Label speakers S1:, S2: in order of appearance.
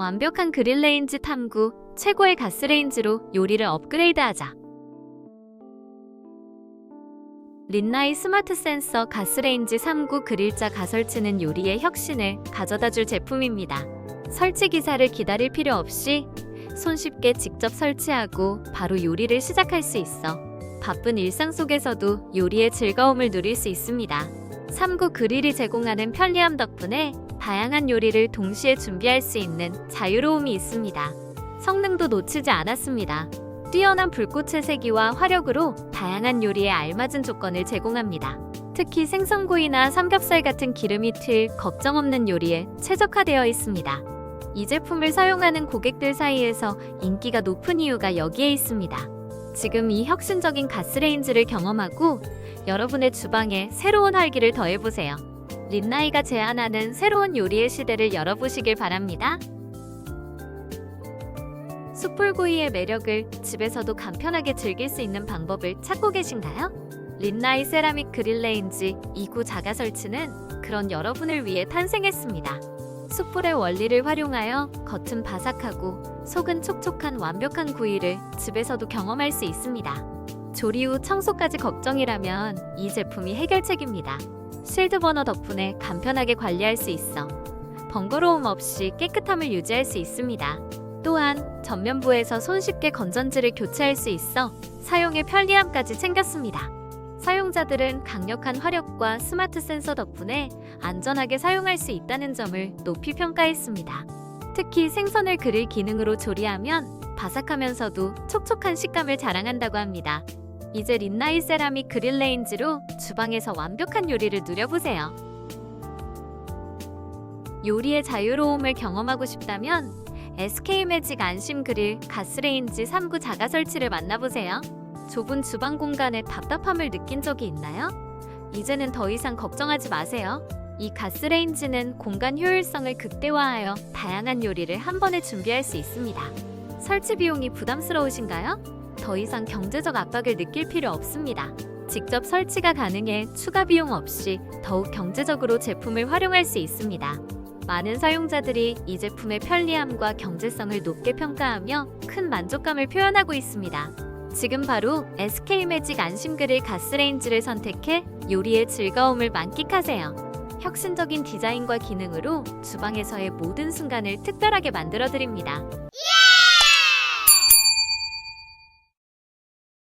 S1: 완벽한 그릴 레인지 탐구, 최고의 가스 레인지로 요리를 업그레이드하자. 린나이 스마트 센서 가스레인지 3구 그릴자 가설치는 요리의 혁신을 가져다 줄 제품입니다. 설치 기사를 기다릴 필요 없이 손쉽게 직접 설치하고 바로 요리를 시작할 수 있어 바쁜 일상 속에서도 요리의 즐거움을 누릴 수 있습니다. 3구 그릴이 제공하는 편리함 덕분에 다양한 요리를 동시에 준비할 수 있는 자유로움이 있습니다. 성능도 놓치지 않았습니다. 뛰어난 불꽃의 세기와 화력으로 다양한 요리에 알맞은 조건을 제공합니다. 특히 생선구이나 삼겹살 같은 기름이 튈 걱정 없는 요리에 최적화되어 있습니다. 이 제품을 사용하는 고객들 사이에서 인기가 높은 이유가 여기에 있습니다. 지금 이 혁신적인 가스레인지를 경험하고 여러분의 주방에 새로운 활기를 더해보세요. 린나이가 제안하는 새로운 요리의 시대를 열어보시길 바랍니다. 숯불구이의 매력을 집에서도 간편하게 즐길 수 있는 방법을 찾고 계신가요? 린나이 세라믹 그릴 레인지 2구 자가 설치는 그런 여러분을 위해 탄생했습니다. 숯불의 원리를 활용하여 겉은 바삭하고 속은 촉촉한 완벽한 구이를 집에서도 경험할 수 있습니다. 조리 후 청소까지 걱정이라면 이 제품이 해결책입니다. 실드 버너 덕분에 간편하게 관리할 수 있어 번거로움 없이 깨끗함을 유지할 수 있습니다. 또한 전면부에서 손쉽게 건전지를 교체할 수 있어 사용의 편리함까지 챙겼습니다. 사용자들은 강력한 화력과 스마트 센서 덕분에 안전하게 사용할 수 있다는 점을 높이 평가했습니다. 특히 생선을 그릴 기능으로 조리하면 바삭하면서도 촉촉한 식감을 자랑한다고 합니다. 이제 린나이 세라믹 그릴 레인지로 주방에서 완벽한 요리를 누려보세요. 요리의 자유로움을 경험하고 싶다면 SK 매직 안심 그릴 가스레인지 3구 자가 설치를 만나보세요. 좁은 주방 공간에 답답함을 느낀 적이 있나요? 이제는 더 이상 걱정하지 마세요. 이 가스레인지는 공간 효율성을 극대화하여 다양한 요리를 한 번에 준비할 수 있습니다. 설치 비용이 부담스러우신가요? 더 이상 경제적 압박을 느낄 필요 없습니다. 직접 설치가 가능해 추가 비용 없이 더욱 경제적으로 제품을 활용할 수 있습니다. 많은 사용자들이 이 제품의 편리함과 경제성을 높게 평가하며 큰 만족감을 표현하고 있습니다. 지금 바로 SK 매직 안심 그릴 가스레인지를 선택해 요리의 즐거움을 만끽하세요. 혁신적인 디자인과 기능으로 주방에서의 모든 순간을 특별하게 만들어 드립니다.